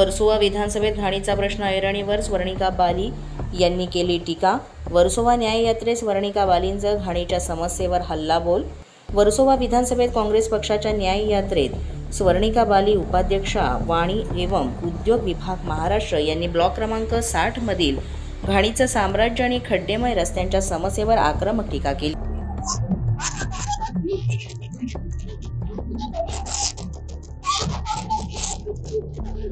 वर्सोवा विधानसभेत घाणीचा प्रश्न ऐरणीवर स्वर्णिका बाली यांनी केली टीका. वर्सोवा न्याययात्रेस स्वर्णिका बालींचं घाणीच्या समस्येवर हल्लाबोल. वर्सोवा विधानसभेत काँग्रेस पक्षाच्या न्याय यात्रेत स्वर्णिका बाली उपाध्यक्षा वाणी एवं उद्योग विभाग महाराष्ट्र यांनी ब्लॉक क्रमांक साठमधील घाणीचं साम्राज्य आणि खड्डेमय रस्त्यांच्या समस्येवर आक्रमक टीका केली.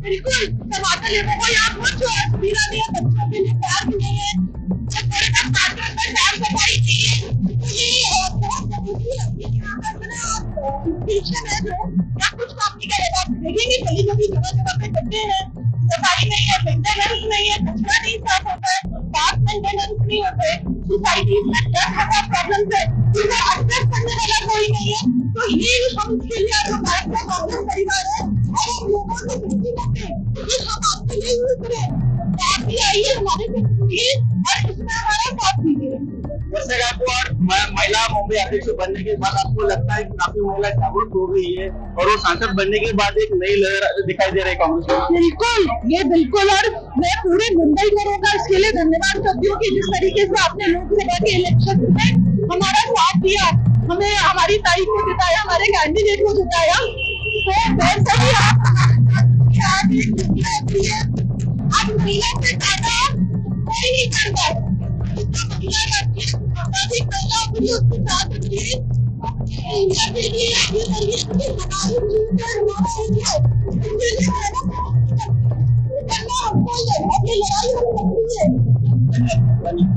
बिल्कुल टमाटर लेने को भी जो गली जगह जगह पे गड्ढे हैं सफ़ाई नहीं है मेंटेनेंस नहीं साफ़ होता है सोसाइटी में दस हज़ार प्रॉब्लम है जिन्हें एड्रेस करने वाला कोई नहीं है तो ये हम इसके लिए गायकवाड़ म- महिला मुंबई अध्यक्ष बनने के बाद आपको लगता है कि काफ़ी महिला जागरूक हो गई है और वो सांसद बनने के बाद एक नई लहर दिखाई दे रही है कांग्रेस बिल्कुल, ये बिल्कुल और मैं पूरे मुंबई वालों का इसके लिए धन्यवाद करती हूँ की जिस तरीके से आपने लोकसभा के इलेक्शन में हमारा साथ दिया, हमें हमारी तारीख को जिताया, हमारे कैंडिडेट को जिताया तो ही आप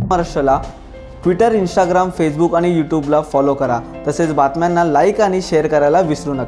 महाराष्ट्राला ट्विटर इंस्टाग्राम फेसबुक आणि यूट्यूबला फॉलो करा. तसेच बातम्यांना लाईक आणि शेअर करायला विसरू नका.